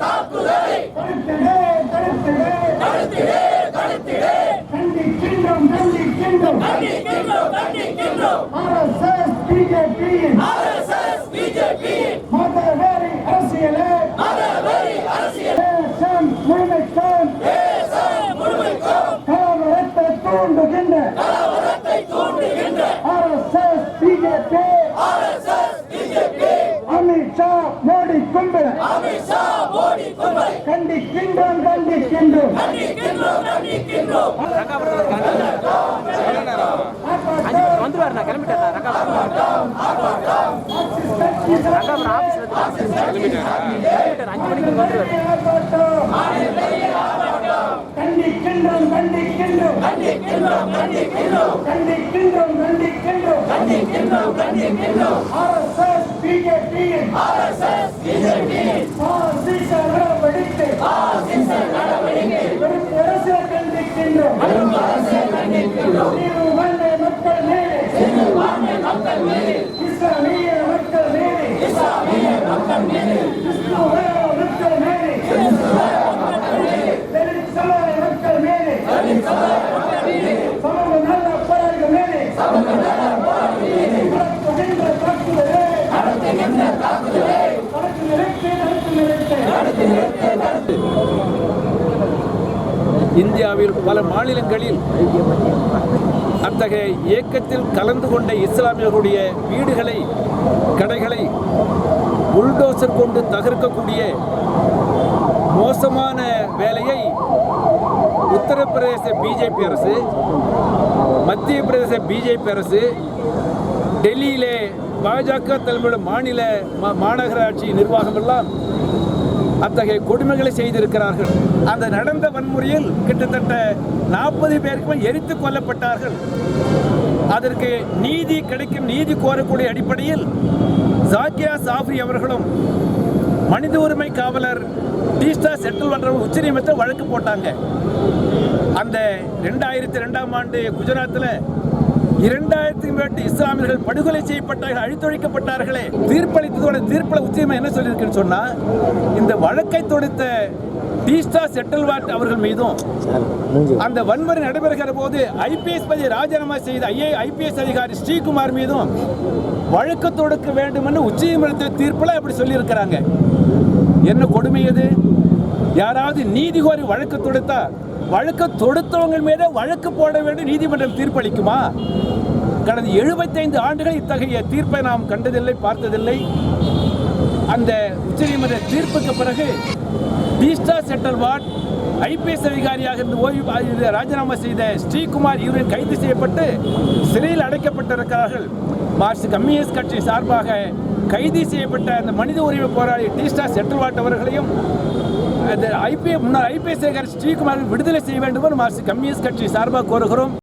தாக்குதலை தடுத்திடே தடுத்திடே தடுத்திடே தடுத்திடே கண்டிக்கின்றோம் கண்டிக்கின்றோம் கண்டிக்கின்றோம் கண்டிக்கின்றோம் ஆர்எஸ்எஸ் பிஜேபியின் ஆர்எஸ்எஸ் பிஜேபியின் மதவெறி அரசியலே தூண்டுகின்ற கலவரத்தை பிஜேபி ஆர்எஸ்எஸ் அமித்ஷா மோடி கும்பல கண்டிக்கின்றோம். கண்டிக்கின்றோம் வந்துருவாரு நான் கிளம்பிட்டேன் ரங்காபுரம் ரங்காபுரம் ஆஃபீஸ்ல கிளம்பிட்டேன் அஞ்சு மணிக்கு வந்துருவாரு. கண்டிக்கின்றோம் கண்டிக்கின்றோம். கண்டிக்கின்றோம் கண்டிக்கின்றோம். ஆர்எஸ்எஸ் பிஜேபியின் பாசிச நடவடிக்கை. வெறும் அரசியல் கண்டிக்கின்றோம். சிறுபான்மை மக்கள் மேலே. இஸ்லாமிய மக்கள் மேலே. கிறிஸ்துவ மக்கள் மேலே. தலித் சமுதாய மக்கள் மேலே. போராளிகள் இந்தியாவில் பல மாநிலங்களில் அத்தகைய இயக்கத்தில் கலந்து கொண்ட இஸ்லாமியர்களுடைய வீடுகளை கடைகளை புல்டோசர் கொண்டு தகர்க்கக்கூடிய மோசமான வேலையை உத்தரப்பிரதேச பிஜேபி அரசு மத்திய பிரதேச பிஜேபி அரசு டெல்லியிலே பாஜக தலைமையுள்ள மாநில மா- மாநகராட்சி நிர்வாகம் எல்லாம் அத்தகைய கொடுமைகளை செய்திருக்கிறார்கள். அந்த நடந்த வன்முறையில் கிட்டத்தட்ட நாற்பது பேருக்கு எரித்து கொல்லப்பட்டார்கள். அதற்கு நீதி கிடைக்கும் நீதி கோரக்கூடிய அடிப்படையில் ஜாக்கியா சாஃப்ரி அவர்களும் மனித உரிமை காவலர் டீஸ்டா செட்டில் பண்ற உச்சநீதிமன்றத்தில் வழக்கு போட்டாங்க. அந்த ரெண்டாயிரத்தி ரெண்டாம் ஆண்டு குஜராத்தில் இரண்டாயிரத்துக்கும் மேற்பட்ட இஸ்லாமியர்கள் படுகொலை செய்யப்பட்டார்கள் அழித்தொழிக்கப்பட்டார்களே. தீர்ப்பளித்ததோட தீர்ப்பில் உச்சநீதிமன்றம் என்ன சொல்லியிருக்குன்னு சொன்னா இந்த வழக்கை தொடுத்த டீஸ்டா செட்டில்வாட் அவர்கள் மீதும் அந்த வன்முறை நடைபெறுகிற போது ஐபிஎஸ் பதவி ராஜினாமா செய்த ஐஏ ஐபிஎஸ் அதிகாரி ஸ்ரீகுமார் மீதும் வழக்கு தொடுக்க வேண்டும் என்று உச்சநீதிமன்றத்தில் தீர்ப்பில் அப்படி சொல்லியிருக்கிறாங்க. என்ன கொடுமை அது யாராவது நீதி கோரி வழக்கு தொடுத்தா வழக்கு தொடுத்தவங்க மீது வழக்கு போட வேண்டும் நீதிமன்றம் தீர்ப்பளிக்குமா? கடந்த 75 ஆண்டுகள் இத்தகைய தீர்ப்பை நாம் கண்டதில்லை பார்த்ததில்லை. அந்த உச்சநீதிமன்ற தீர்ப்புக்கு பிறகு டீஸ்டா செட்டல் வார்ட் ஐபிஎஸ் அதிகாரியாக இருந்து ஓய்வு ராஜினாமா செய்த ஸ்ரீகுமார் இவரின் கைது செய்யப்பட்டு சிறையில் அடைக்கப்பட்டிருக்கிறார்கள். மார்க்சிஸ்ட் கம்யூனிஸ்ட் கட்சி சார்பாக கைது செய்யப்பட்ட அந்த மனித உரிமை போராளி டீஸ்டா செட்டல்வாட் அவர்களையும் ஐபிஎஸ் முன்னாள் ஐபிஎஸ் அதிகாரி ஸ்ரீகுமார் விடுதலை செய்ய வேண்டும் என்று மார்க்சிஸ்ட் கம்யூனிஸ்ட் கட்சி சார்பாக கோருகிறோம்.